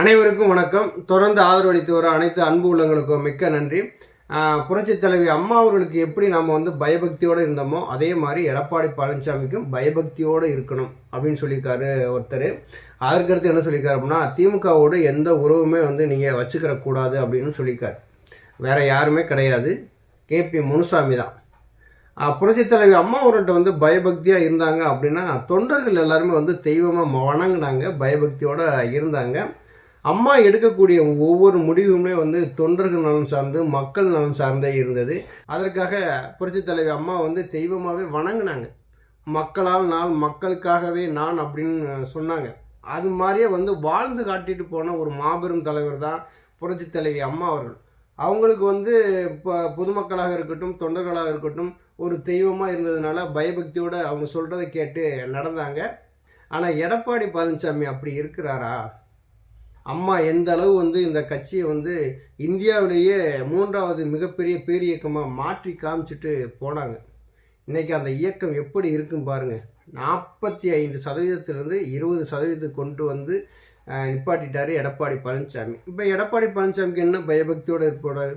அனைவருக்கும் வணக்கம். தொடர்ந்து ஆதரவளித்து வர அனைத்து அன்பு உள்ளங்களுக்கும் மிக்க நன்றி. புரட்சி தலைவி அம்மா அவர்களுக்கு எப்படி நம்ம வந்து பயபக்தியோடு இருந்தோமோ அதே மாதிரி எடப்பாடி பழனிசாமிக்கும் பயபக்தியோடு இருக்கணும் அப்படின்னு சொல்லியிருக்காரு ஒருத்தர். அதற்கடுத்து என்ன சொல்லியிருக்காரு அப்படின்னா திமுகவோடு எந்த உறவுமே வந்து நீங்கள் வச்சுக்கிற கூடாது அப்படின்னு சொல்லியிருக்காரு. வேற யாருமே கிடையாது. கேபி முனுசாமி தான். புரட்சி தலைவி அம்மா அவர்கிட்ட வந்து பயபக்தியாக இருந்தாங்க அப்படின்னா தொண்டர்கள் எல்லாருமே வந்து தெய்வமாக வணங்கினாங்க பயபக்தியோடு இருந்தாங்க. அம்மா எடுக்கக்கூடிய ஒவ்வொரு முடிவுமே வந்து தொண்டர்கள் நலன் சார்ந்து மக்கள் நலன் சார்ந்தே இருந்தது. அதற்காக புரட்சி தலைவி அம்மா வந்து தெய்வமாகவே வணங்கினாங்க. மக்களால் நான் மக்களுக்காகவே நான் அப்படின்னு சொன்னாங்க. அது மாதிரியே வந்து வாழ்ந்து காட்டிட்டு போன ஒரு மாபெரும் தலைவர் தான் புரட்சி தலைவி அம்மா அவர்கள். அவங்களுக்கு வந்து இப்போ பொதுமக்களாக இருக்கட்டும் தொண்டர்களாக இருக்கட்டும் ஒரு தெய்வமாக இருந்ததுனால பயபக்தியோடு அவங்க சொல்கிறத கேட்டு நடந்தாங்க. ஆனால் எடப்பாடி பழனிசாமி அப்படி இருக்கிறாரா? அம்மா எந்த அளவு வந்து இந்த கட்சியை வந்து இந்தியாவிலேயே மூன்றாவது மிகப்பெரிய பேரியக்கமாக மாற்றி காமிச்சிட்டு போனாங்க. இன்றைக்கி அந்த இயக்கம் எப்படி இருக்கும் பாருங்கள் நாற்பத்தி ஐந்து சதவீதத்திலிருந்து இருபது சதவீதத்துக்கு கொண்டு வந்து நிப்பாட்டிட்டார் எடப்பாடி பழனிசாமி. இப்போ எடப்பாடி பழனிசாமிக்கு என்ன பயபக்தியோடு இருப்பாரு?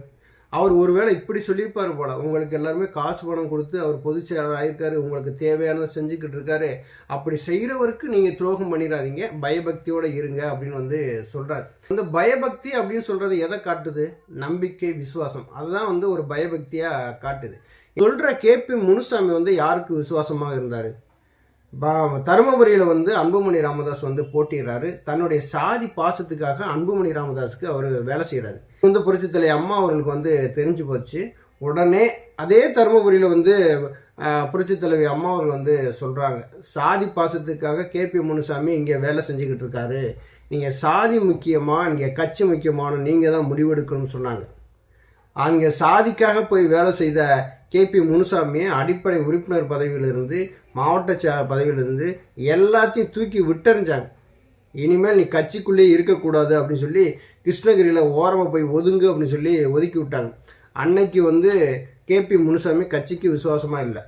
அவர் ஒருவேளை இப்படி சொல்லியிருப்பார் போல. உங்களுக்கு எல்லாருமே காசு பணம் கொடுத்து அவர் பொதுச் செயலாளர் ஆயிருக்காரு உங்களுக்கு தேவையானதை செஞ்சுக்கிட்டு இருக்காரு. அப்படி செய்கிறவருக்கு நீங்கள் துரோகம் பண்ணிடாதீங்க பயபக்தியோட இருங்க அப்படின்னு வந்து சொல்கிறார் இந்த பயபக்தி அப்படின்னு சொல்கிறது எதை காட்டுது? நம்பிக்கை விசுவாசம். அதுதான் வந்து ஒரு பயபக்தியாக காட்டுது. சொல்கிற கேபி முனுசாமி வந்து யாருக்கு விசுவாசமாக இருந்தார்? தருமபுரியில் வந்து அன்புமணி ராமதாஸ் வந்து போட்டிடுறாரு தன்னுடைய சாதி பாசத்துக்காக அன்புமணி ராமதாஸுக்கு அவர் வேலை செய்கிறாரு வந்து புரட்சித்தலை அம்மா அவர்களுக்கு வந்து தெரிஞ்சு போச்சு. உடனே அதே தருமபுரியில் வந்து புரட்சி தலைவி அம்மா அவர்கள் வந்து சொல்கிறாங்க சாதி பாசத்துக்காக கேபி முனுசாமி இங்கே வேலை செஞ்சுக்கிட்டு இருக்காரு. நீங்கள் சாதி முக்கியமாக இங்கே கட்சி முக்கியமான நீங்கள் தான் முடிவெடுக்கணும்னு சொன்னாங்க. அங்கே சாதிக்காக போய் வேலை செய்த கேபி முனுசாமியை அடிப்படை உறுப்பினர் பதவியிலிருந்து மாவட்ட செயலாளர் பதவியிலிருந்து எல்லாத்தையும் தூக்கி விட்டறிஞ்சாங்க. இனிமேல் நீ கட்சிக்குள்ளேயே இருக்கக்கூடாது அப்படின்னு சொல்லி கிருஷ்ணகிரியில் ஓரமாக போய் ஒதுங்கு அப்படின்னு சொல்லி ஒதுக்கி விட்டாங்க. அன்னைக்கு வந்து கேபி முனுசாமி கட்சிக்கு விசுவாசமாக இல்லை.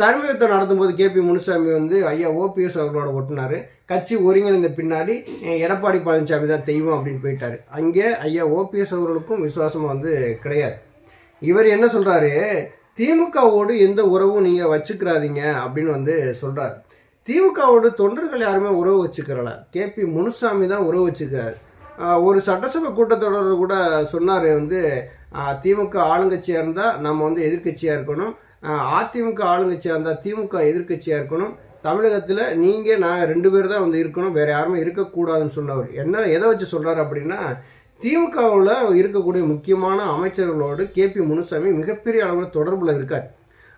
தர்மயுத்தம் நடத்தும்போது கேபி முனுசாமி வந்து ஐயா ஓபிஎஸ் அவர்களோட ஒட்டினார். கட்சி ஒருங்கிணைந்த பின்னாடி எடப்பாடி பழனிசாமி தான் தெய்வம் அப்படின்னு போயிட்டார். அங்கே ஐயா ஓபிஎஸ் அவர்களுக்கும் விசுவாசம் வந்து கிடையாது. இவர் என்ன சொல்கிறாரு திமுகவோடு எந்த உறவும் நீங்கள் வச்சுக்கிறாதீங்க அப்படின்னு வந்து சொல்கிறார் திமுகவோடு தொண்டர்கள் யாருமே உறவு வச்சுக்கிறல. கேபி முனுசாமி தான் உறவு வச்சுக்கிறார். ஒரு சட்டசபை கூட்டத்தொடர் கூட சொன்னார் வந்து திமுக ஆளுங்கட்சியாக இருந்தால் நம்ம வந்து எதிர்க்கட்சியாக இருக்கணும். அதிமுக ஆளுங்கட்சியாக இருந்தால் திமுக எதிர்க்கட்சியாக இருக்கணும். தமிழகத்தில் நீங்கள் நான் ரெண்டு பேர் தான் வந்து இருக்கணும். வேறு யாருமே இருக்கக்கூடாதுன்னு சொன்னவர். என்ன எதை வச்சு சொல்கிறார் அப்படின்னா திமுகவில் இருக்கக்கூடிய முக்கியமான அமைச்சர்களோடு கேபி முனுசாமி மிகப்பெரிய அளவில் தொடர்பில் இருக்கார்.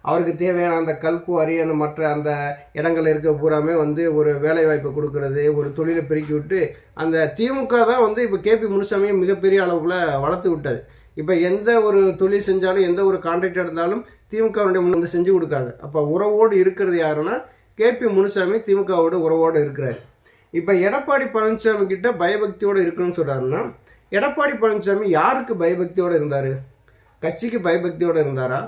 அவருக்கு தேவையான அந்த கல்குவாரி அந்த மற்ற அந்த இடங்கள் இருக்க பூராமே வந்து ஒரு வேலை வாய்ப்பை கொடுக்கறது ஒரு தொழிலை பெருக்கி விட்டு அந்த திமுக தான் வந்து இப்போ கேபி முனுசாமியை மிகப்பெரிய அளவில் வளர்த்து விட்டது. இப்போ எந்த ஒரு தொழில் செஞ்சாலும் எந்த ஒரு கான்ட்ராக்ட் எடுத்தாலும் திமுகவுடைய முன் வந்து செஞ்சு கொடுக்காங்க அப்போ உறவோடு இருக்கிறது யாருன்னா கேபி முனுசாமி திமுகவோட உறவோடு இருக்கிறார். இப்போ எடப்பாடி பழனிசாமி கிட்ட பயபக்தியோடு இருக்கணும்னு சொல்கிறாருன்னா எடப்பாடி பழனிசாமி யாருக்கு பயபக்தியோடு இருந்தார்? கட்சிக்கு பயபக்தியோடு இருந்தாரா?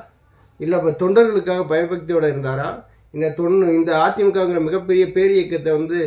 இல்லை இப்போ தொண்டர்களுக்காக பயபக்தியோடு இருந்தாரா? இந்த தொன் இந்த அதிமுகங்கிற மிகப்பெரிய பேர் இயக்கத்தை வந்து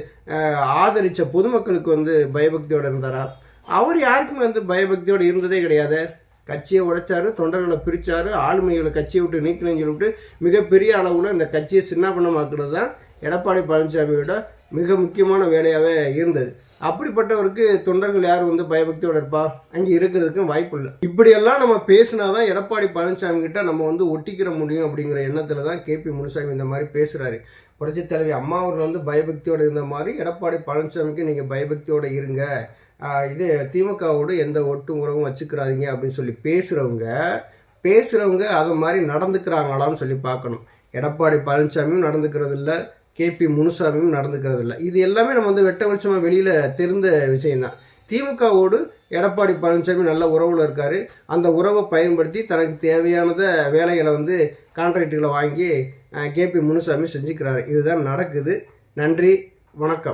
ஆதரித்த பொதுமக்களுக்கு வந்து பயபக்தியோடு இருந்தாரா? அவர் யாருக்குமே வந்து பயபக்தியோடு இருந்ததே கிடையாது. கட்சியை உடைச்சாரு தொண்டர்களை பிரித்தாரு ஆளுமைகளை கட்சியை விட்டு நீக்கணும்னு சொல்லிவிட்டு மிகப்பெரிய அளவில் இந்த கட்சியை சின்னாபனமாக்குறது தான் எடப்பாடி பழனிசாமியோட மிக முக்கியமான வேலையாகவே இருந்தது. அப்படிப்பட்டவருக்கு தொண்டர்கள் யார் வந்து பயபக்தியோட இருப்பா? அங்கே இருக்கிறதுக்கும் வாய்ப்பு இல்லை இப்படியெல்லாம் நம்ம பேசினாதான் எடப்பாடி பழனிசாமி கிட்ட நம்ம வந்து ஒட்டிக்கிற முடியும் அப்படிங்கிற எண்ணத்துல தான் கேபி முனுசாமி இந்த மாதிரி பேசுறாரு. புரட்சித் தலைவி அம்மா அவர்கள் வந்து பயபக்தியோட இருந்த மாதிரி எடப்பாடி பழனிசாமிக்கு நீங்க பயபக்தியோட இருங்க. இது திமுகவோடு எந்த ஒட்டு உறவும் வச்சுக்கிறாதீங்க அப்படின்னு சொல்லி பேசுறவங்க பேசுறவங்க அது மாதிரி நடந்துக்கிறாங்களான்னு சொல்லி பார்க்கணும். எடப்பாடி பழனிசாமியும் நடந்துக்கிறது இல்லை கேபி முனுசாமியும் நடந்துக்கிறது இல்லை இது எல்லாமே நம்ம வந்து வெட்ட வெளிச்சமாக வெளியில் தெரிந்த விஷயம்தான். திமுகவோடு எடப்பாடி பழனிசாமி நல்ல உறவில் இருக்கார். அந்த உறவை பயன்படுத்தி தனக்கு தேவையானத வேலைகளை வந்து கான்ட்ராக்டுகளை வாங்கி கேபி முனுசாமி செஞ்சுக்கிறாரு. இதுதான் நடக்குது. நன்றி. வணக்கம்.